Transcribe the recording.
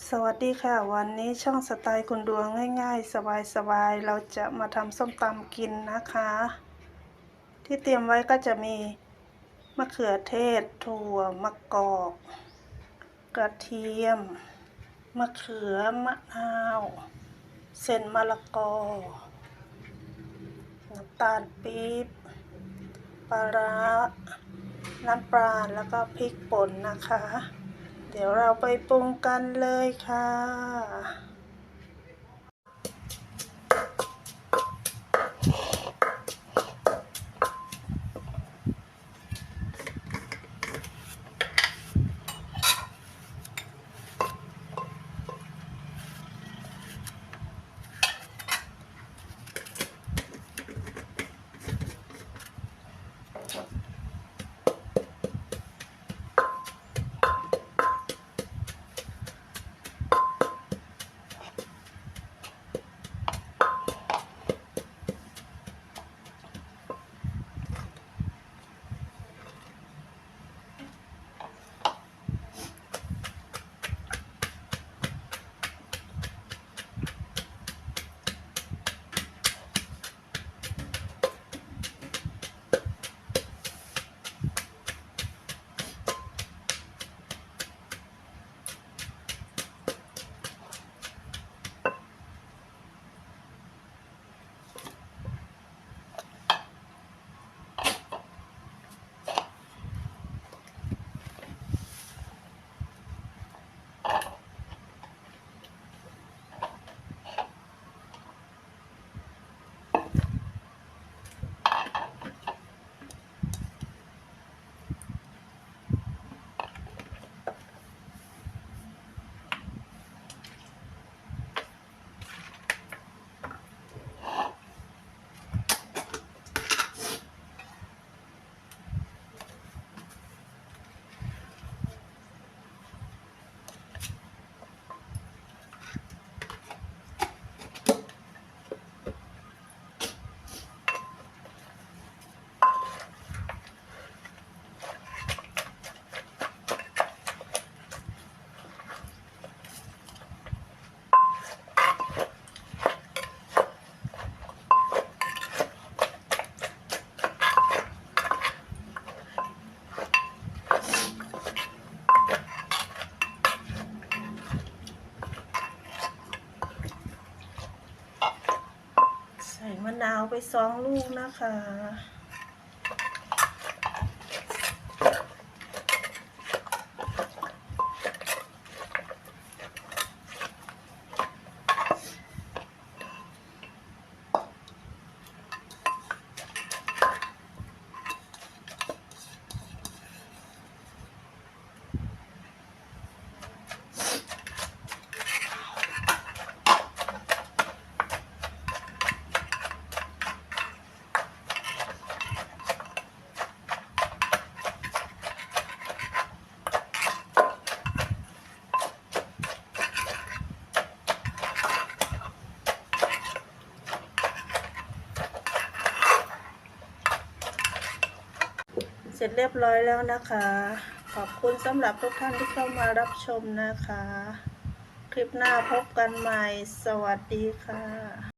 สวัสดีค่ะ วันนี้ช่องสไตล์คุณดวงง่าย ๆ สบายๆ เราจะมาทำส้มตำกินนะคะ ที่เตรียมไว้ก็จะมีมะเขือเทศ ถั่วมะกอก กระเทียม มะเขือมะนาว เส้นมะละกอ น้ำตาลปี๊บปลาร้าน้ำปลาแล้วก็พริกป่นนะคะ เดี๋ยวเราไปปรุงกันเลยค่ะ ไปสองลูกนะคะ ร็จเรียบร้อยแล้วนะคะ ขอบคุณสำหรับทุกท่านที่เข้ามารับชมนะคะ คลิปหน้าพบกันใหม่ สวัสดีค่ะ